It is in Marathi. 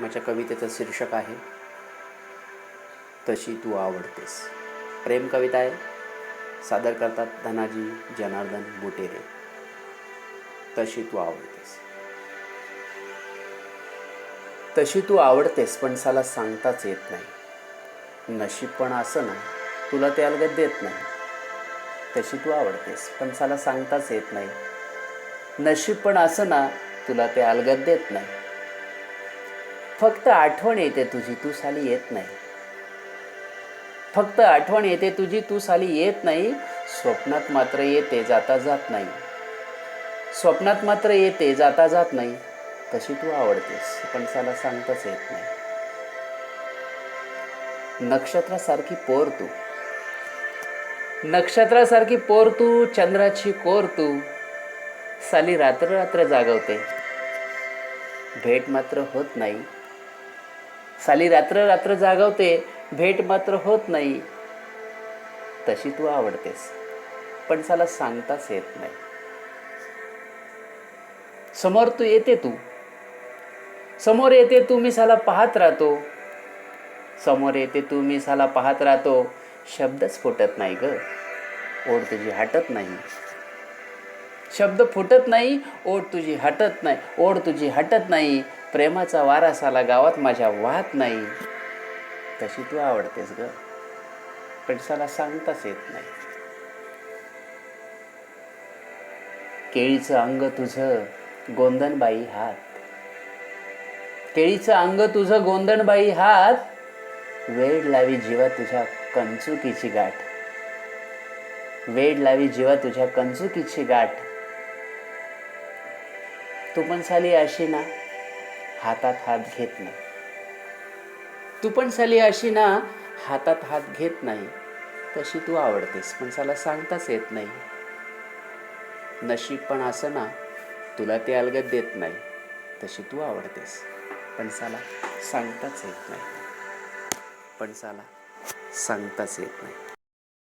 माझ्या कवितेचं शीर्षक आहे तशी तू आवडतेस. प्रेम कविता आहे सादर करतात धनाजी जनार्दन बुटेरे. तशी तू आवडतेस. तशी तू आवडतेस पण साला सांगताच येत नाही. नशीब पण असं ना तुला ते अलगद देत नाही. तशी तू आवडतेस पण साला सांगताच येत नाही. नशीब पण असं ना तुला ते अलगद देत नाही. फक्त आठवण येते तुझी तू साली येत नाही. फक्त आठवण येते तुझी तू साली येत नाही. स्वप्नात मात्र येते जाता जात नाही. स्वप्नात मात्र येते जाता जात नाही. तशी तू आवडतेस पण साला सांगताच येत नाही. नक्षत्रासारखी पोर तू. नक्षत्रासारखी पोर तू चंद्राची कोर तू. साली रात्र रात्र जागवते. भेट मात्र होत नाही. साली रात्र रात्र जागवते भेट मात्र होत नाही. तशी तू आवडतेस पण साला सांगताच येत नाही. समोर तू येते तू. समोर येते तू मी साला पाहत राहतो. समोर येते तू मी साला पाहत राहतो. शब्दच फुटत नाही ग. ओढ तुझी हटत नाही. शब्द फुटत नाही ओढ तुझी हटत नाही ओढ तुझी हटत नाही. प्रेमाचा वारा साला गावात माझ्या वाहत नाही. तशी तू आवडतेस ग. पण साला सांगताच येत नाही. केळीचं अंग तुझं गोंदनबाई हात. केळीचं अंग तुझं गोंधनबाई हात. वेड लावी जीवा तुझ्या कंचुकीची गाठ. वेड लावी जीवा तुझ्या कंचुकीची गाठ. तू पण साली अशी ना. हातात हात घेत नाही. तू पण साली अशी ना हातात हात घेत नाही. तशी तू आवडतेस पण साला सांगताच येत नाही. नशीब पण असं ना तुला ते अलगत देत नाही. तशी तू आवडतेस पण साला सांगताच येत नाही. पण साला सांगताच येत नाही.